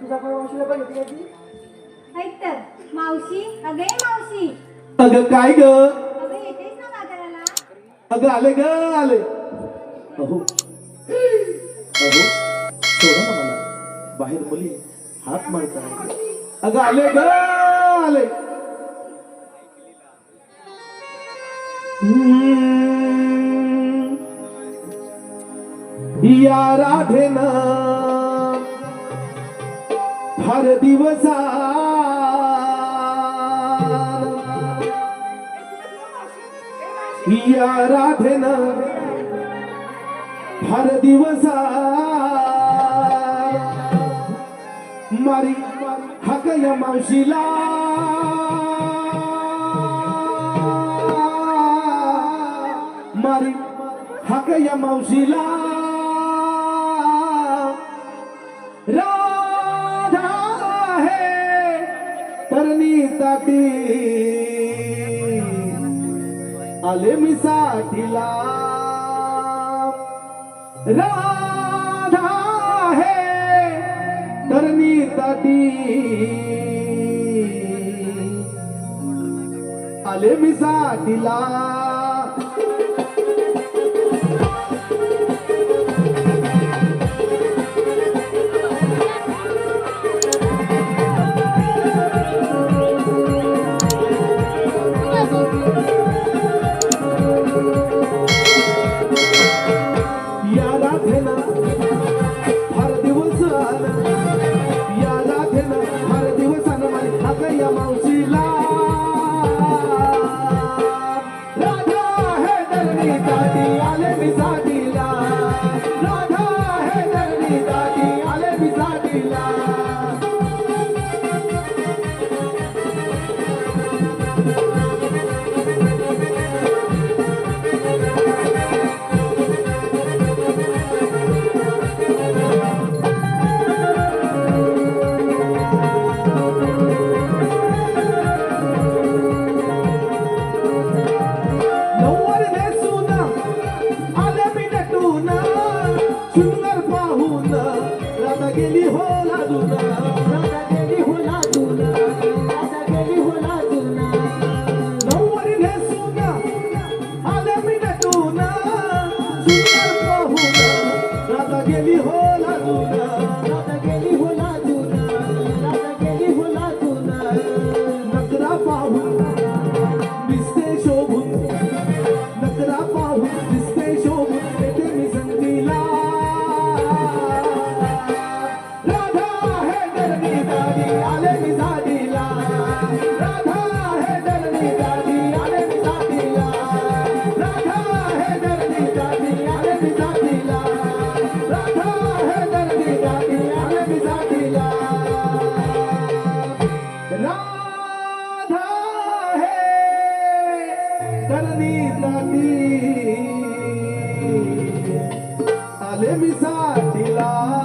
तुझा पण मावशीला बघितली ती ऐक तर मावशी अगे मावशी. अगं काय ग? अगं येतेस ना बाजाराला? अगं आले ग आले. अहो. अहो सोडा ना मला. बाहेर मुली हात मारतात अगं आले ग आले. या राधेन. हर दिवसा या राधेन हर दिवसा मारी हक या मावशीला. मारी हक या मावशीला. रा साठी आले मी साठीला राधा हे तरणी ताटी. आले मी साठीला दादी आले सुंदर राधा गेली हो लाजून राधा गेली हो लाजून राधा गेली हो लाजून नऊवार नेसून आले मी सुंदर पाहून राधा गेली हो लाजून राधा हे आले मी साठीला